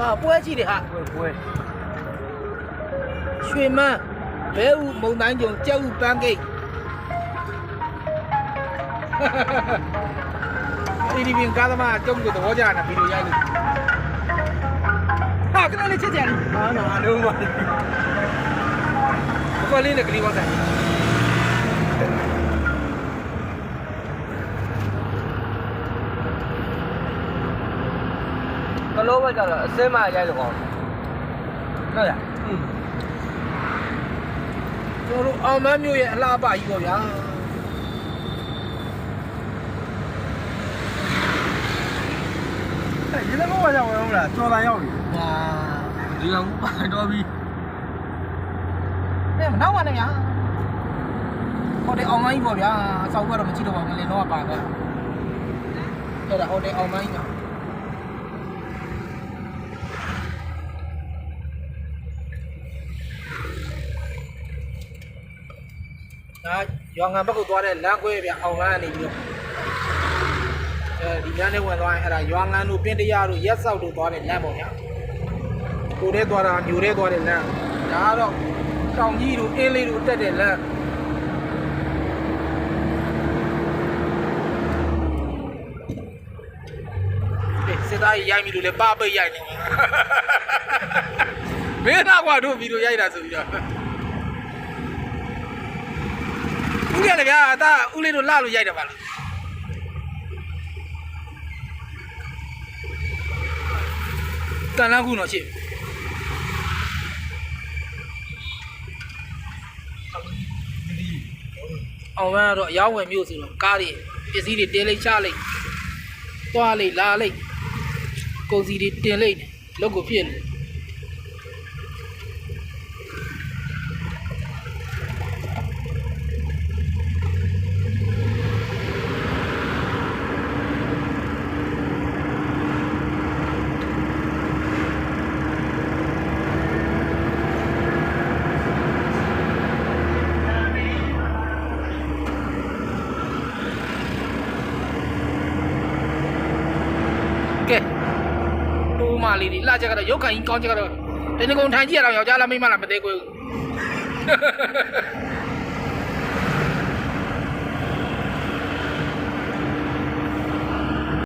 ဟာပွဲကြည့်တယ်ဟာပွဲပွဲရွှေမန်းဘဲဥမုံတိုင်းကျုံကြက်ဥပန်းကိတ်ဒီဒီပင်ကားသမားကျုံကိုသဘောကျတာဗီဒီယိုရိုက်လို့ဟာကလေးလေးချက်ကြတယ်အာနာလုံးပါဘယ်လေးနဲ့ကလေးဝတ်တယ် ကလောဘကြတော့အစင်းမရိုက်တော့ကောင်းဟုတ်ရကျွန်တော်တို့အောင်မန်းမျိုးရဲ့အလားအပကြီးပေါ့ဗျာအဲရေလည်းဘာကြောင့်ဝင်မလားကျော်လာရောက်ပြီဟာဒီကောင်ပါတော့ပြီအဲမနောက်ပါနဲ့ဗျာဟိုတယ်အောင်မန်းကြီးပေါ့ဗျာအဆောက်ကတော့မကြည့်တော့ပါဘူးငလင်တော့ပါပဲအဲ့ ဒါဟိုတယ်အောင်မန်းကြီးကဒါရွာငံဘက်ကိုသွားတဲ့လမ်းခွဲပြအောင်လမ်းကနေပြီးတော့အဲဒီလမ်းနဲ့ဝင်သွားရင်အဲ့ဒါရွာငံတို့ပင်တရတို့ရက်ဆောက်တို့သွားတဲ့လမ်းပေါ့ဗျာကိုထဲသွားတာညိုထဲသွားတဲ့လမ်းဒါကတော့တောင်ကြီးတို့အင်းလေးတို့တက်တဲ့လမ်းအေးစစ်သားကြီးရိုက်ပြီလို့လေပါပိတ်ရိုက်နေမင်းသားကွာတို့ဗီဒီယိုရိုက်တာဆိုပြီးတော့ ဦးရလေဗျာအသားဦးလေးတို့လှလို့ရိုက်တယ်ပါလားတန်လန်းခုတော့ရှိအောင်မကတော့အရောက်ဝင်မြို့ဆိုတော့ကားတွေပစ္စည်းတွေတင်လိုက်ချလိုက်သွားလိုက်လာလိုက်ကုန်စီတွေတင်လိုက်လောက်ကိုဖြစ်လို့ ကဲတိုးမလေးတွေလှချက်ကတော့ရုပ်ခံကြီးကောင်းချက်ကတော့တင်းကုန်းထိုင်ကြည့်ရတော့ယောက်ျားလားမိန်းမလားမသိဘူး